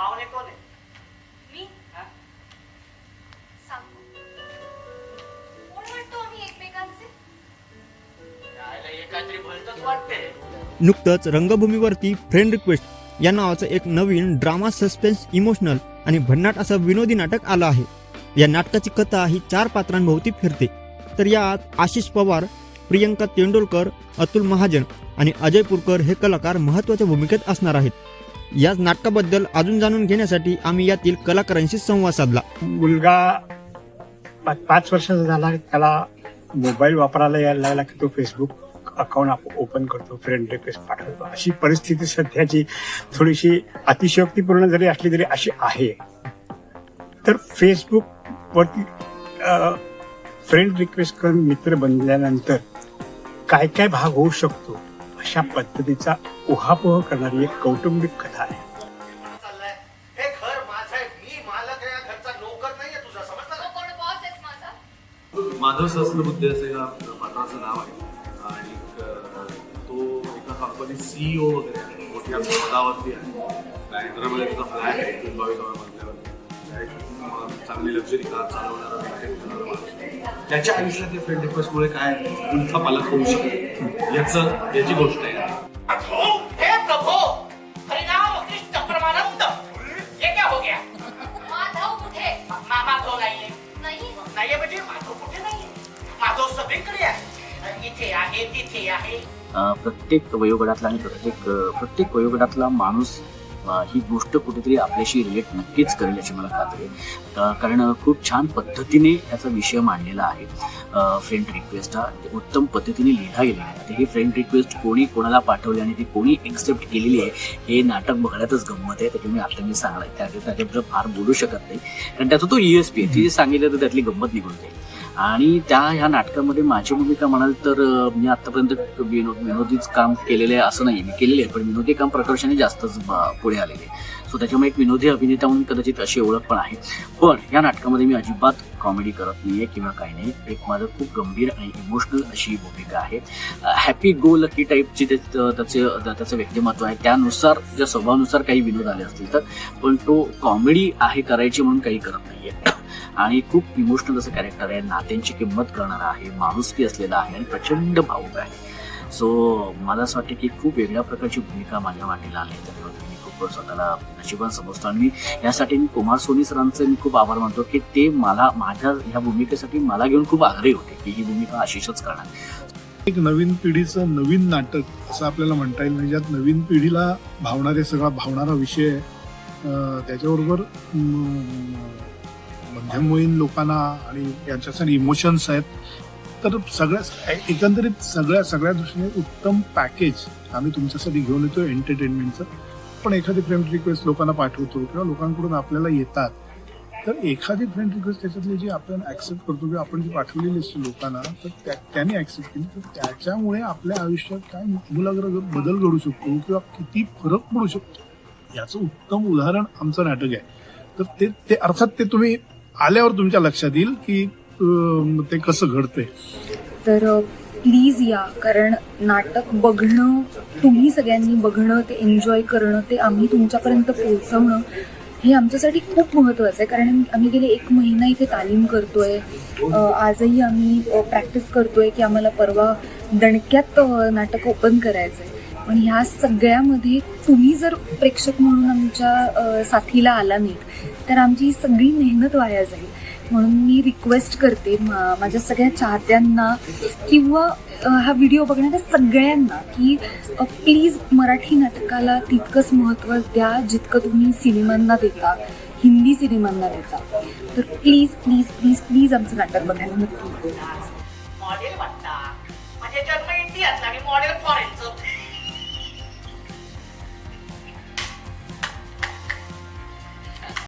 पाहुणे कोण आहे मी? हा? सांगतो कोण वाटतो आम्ही एकमेकांचे? यायला काहीतरी भलतच वाटतंय नुकतंच रंगभूमीवरती फ्रेंड रिक्वेस्ट या नावाचं एक नवीन ड्रामा सस्पेन्स इमोशनल आणि भन्नाट असं विनोदी नाटक आलं आहे. या नाटकाची कथा ही चार पात्रांभोवती फिरते. तर यात आशिष पवार प्रियंका तेंडुलकर अतुल महाजन आणि अजय पुरकर हे कलाकार महत्त्वाच्या भूमिकेत असणार आहेत. याच नाटकाबद्दल अजून जाणून घेण्यासाठी आम्ही यातील कलाकारांशी संवाद साधला. मुलगा पाच वर्षाचा झाला त्याला मोबाईल वापरायला यायला लागला की तो फेसबुक अकाउंट ओपन करतो फ्रेंड रिक्वेस्ट पाठवतो. अशी परिस्थिती सध्याची थोडीशी अतिशयोक्तीपूर्ण जरी असली तरी अशी आहे. तर फेसबुक वरती फ्रेंड रिक्वेस्ट करून मित्र बनल्यानंतर काय काय भाग होऊ शकतो अशा पद्धतीचा उहापोह करणारी एक कौटुंबिक कथा आहे. चाललाय. हे घर माझं आहे. मी मालक आहे. या घरचा नोकर नाहीये तुझा. समजलं तो ना कोण बॉस आहेस माझा? माधव सहस्रबुद्धे असे या पात्राचं नाव आहे. आणि तो एका कंपनीत सीईओ वगैरे आहे. मोठ्या पदावरती आहे. बँड्रामध्ये त्याचा फ्लॅट आहे. बावीस मजल्यावरती Flat, चांगली लक्झरी कार चालवणारा. त्याच्या आयुष्यात या फ्रेंड रिक्वेस्टमुळे काय उलथा पालक होऊ शकतो? याचं याची गोष्ट आहे. नाहीये. नाही. नाहीये म्हणजे माधव कुठे नाहीये? माधव सगळीकडे आहे. इथे आहे तिथे आहे. अ, प्रत्येक वयोगटातला आणि प्रत्येक प्रत्येक वयोगटातला माणूस ही गोष्ट कुठेतरी आपल्याशी रिलेट नक्कीच करेल याची मला खात्री आहे. कारण खूप छान पद्धतीने याचा विषय मांडलेला आहे. फ्रेंड रिक्वेस्ट हा उत्तम पद्धतीने लिहिला गेलेला आहे. आता ही फ्रेंड रिक्वेस्ट कोणी कोणाला पाठवली आणि ती कोणी एक्सेप्ट केलेली आहे हे नाटक बघण्यातच गंमत आहे. त्याच्यामुळे आता मी सांगलाय त्याच्याबद्दल फार बोलू शकत नाही. कारण त्याचा तो ईएसपी आहे. ती जे सांगितलं तर त्यातली गंमत निघून जाईल. आणि त्या ह्या नाटकामध्ये माझी भूमिका म्हणाल तर मी आतापर्यंत विनोद विनोदीच काम केलेलं आहे असं नाही. मी केलेले आहे पण विनोदी काम प्रकर्षाने जास्तच पुढे आलेले सो त्याच्यामुळे एक विनोदी अभिनेता म्हणून कदाचित अशी ओळख पण आहे. पण या नाटकामध्ये मी अजिबात कॉमेडी करत नाहीये किंवा काही नाही. एक माझं खूप गंभीर आणि इमोशनल अशी भूमिका आहे. हॅपी गो लकी टाईपची त्याचे त्याचं व्यक्तिमत्व आहे. त्यानुसार ज्या स्वभावानुसार काही विनोद आले असतील तर पण तो कॉमेडी आहे करायची म्हणून काही करत नाही आहे आणि खूप इमोशनल असं कॅरेक्टर आहे. नात्यांची किंमत करणारा आहे. माणुसकी असलेला आहे आणि प्रचंड भावूक आहे. सो मला असं वाटतं की खूप वेगळ्या प्रकारची भूमिका माझ्या वाटेला आली आहे. मी खूप स्वतःला नशिबान समजतो. आणि मी यासाठी मी कुमार सोनी सरांचे मी खूप आभार मानतो की ते मला माझ्या ह्या भूमिकेसाठी मला घेऊन खूप आग्रही होते की ही भूमिका आशिषच करणार. एक नवीन पिढीचं नवीन नाटक असं आपल्याला म्हणता येईल. म्हणजे ज्यात नवीन पिढीला भावणारे सगळा भावणारा विषय त्याच्याबरोबर मध्यमवयीन लोकांना आणि याच्यासाठी इमोशन्स आहेत. तर सगळ्या एकंदरीत सगळ्या सगळ्या दृष्टीने उत्तम पॅकेज आम्ही तुमच्यासाठी घेऊन येतो एंटरटेनमेंटचं पण एखादी फ्रेंड रिक्वेस्ट लोकांना पाठवतो किंवा लोकांकडून आपल्याला येतात. तर एखादी फ्रेंड रिक्वेस्ट त्याच्यातली जी आपण ऍक्सेप्ट करतो किंवा आपण जी पाठवलेली असते लोकांना तर त्या- त्याने ऍक्सेप्ट केली. तर त्याच्यामुळे आपल्या आयुष्यात काय मुलाग्र बदल घडू शकतो किंवा किती फरक पडू शकतो? याचं उत्तम उदाहरण आमचं नाटक आहे. तर ते ते अर्थात ते तुम्ही आल्यावर तुमच्या लक्षात येईल की अं, ते कसं घडतंय. तर प्लीज या कारण नाटक बघणं तुम्ही सगळ्यांनी बघणं ते एन्जॉय करणं ते आम्ही तुमच्यापर्यंत पोहोचवणं हे आमच्यासाठी खूप महत्त्वाचं आहे. कारण आम्ही गेले एक महिना इथे तालीम करतोय. अ, आजही आम्ही प्रॅक्टिस करतोय की आम्हाला परवा दणक्यात अ, नाटक ओपन करायचं आहे पण ह्या सगळ्यामध्ये तुम्ही जर प्रेक्षक म्हणून आमच्या अ, साथीला आला नाहीत तर आमची सगळी मेहनत वाया जाईल. म्हणून मी रिक्वेस्ट करते मा- माझ्या सगळ्या चाहत्यांना किंवा हा व्हिडिओ बघणाऱ्या सगळ्यांना की प्लीज मराठी नाटकाला तितकंच महत्त्व द्या जितकं तुम्ही सिनेमांना देता हिंदी सिनेमांना देता. तर प्लीज प्लीज प्लीज प्लीज आमचं नाटक बघायला नक्की. मॉडेल वाटता म्हणजे जन्म इंडियातला मी मॉडेल फॉरेनचं.